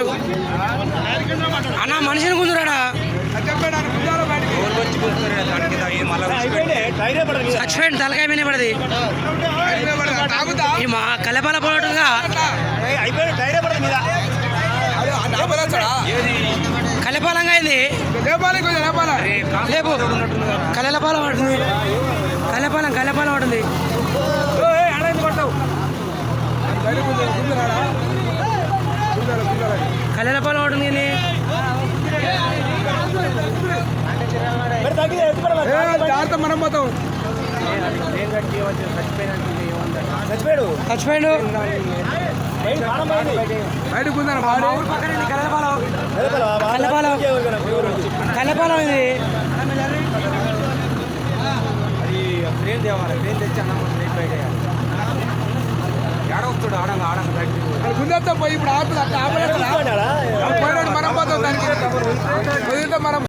కూర్చున్నాడు అన్న మనిషిని కూర్చున్నాడా లక్ష్మణ్ తలకాయ మీద పడది. ఈ మా కలపాల పోరాటంగా కలపాలంగా అయింది. లేపు. కలపాల పడుతుంది. కలపాలం కలపాలం పడుతుంది. కలపాలం పడుతుంది ఏంది? జాగ్రత్త మనం పోతాం. చచ్చిపోయాడు. బయటకు ఉందా బాడీ పక్కన ఉంది కలపాలం కలపాలం కలపాలం ఇది గుండెతో పోయి ఇప్పుడు ఆపు అట్లా ఆపలేదు పోయినాడు మనం పోతాం దానికి వదిలితే మనం